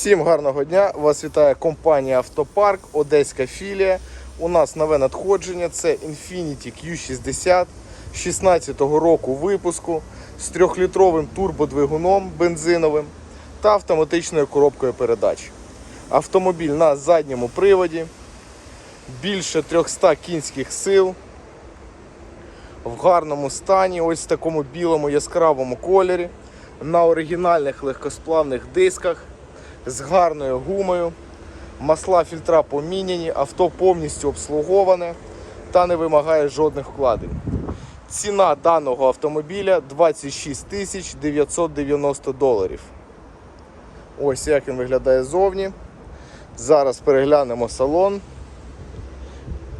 Всім гарного дня! Вас вітає компанія Автопарк, Одеська філія. У нас нове надходження. Це Infiniti Q60 16-го року випуску з 3-літровим турбодвигуном бензиновим та автоматичною коробкою передач. Автомобіль на задньому приводі, більше 300 кінських сил. В гарному стані, ось в такому білому яскравому кольорі, на оригінальних легкосплавних дисках з гарною гумою. Масла фільтра поміняні, авто повністю обслуговане та не вимагає жодних вкладень. Ціна даного автомобіля 26 тисяч 990 доларів. Ось як він виглядає ззовні. Зараз переглянемо салон.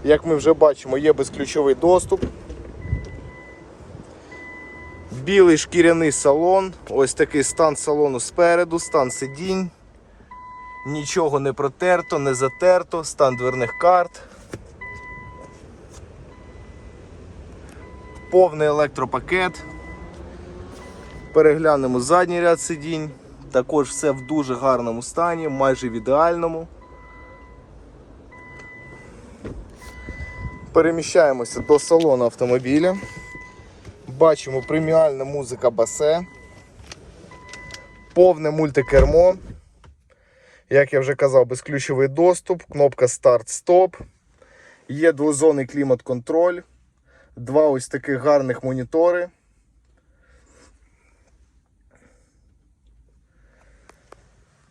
Як ми вже бачимо, є безключовий доступ. Білий шкіряний салон. Ось такий стан салону спереду, стан сидінь. Нічого не протерто, не затерто, стан дверних карт. Повний електропакет. Переглянемо задній ряд сидінь. Також все в дуже гарному стані, майже в ідеальному. Переміщаємося до салону автомобіля. Бачимо преміальна музика басе, повне мультикермо. Як я вже казав, безключовий доступ, кнопка старт-стоп. Є двозонний клімат-контроль, два ось таких гарних монітори.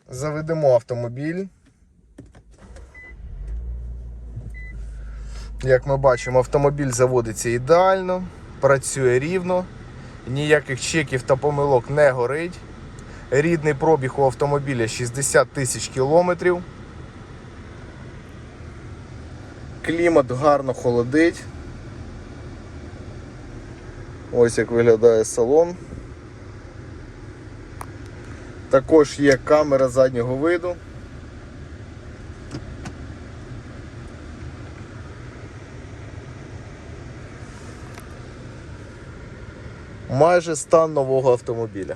Заведемо автомобіль. Як ми бачимо, автомобіль заводиться ідеально, працює рівно, ніяких чеків та помилок не горить. Рідний пробіг у автомобіля 60 тисяч кілометрів. Клімат гарно холодить. Ось як виглядає салон. Також є камера заднього виду. Майже стан нового автомобіля.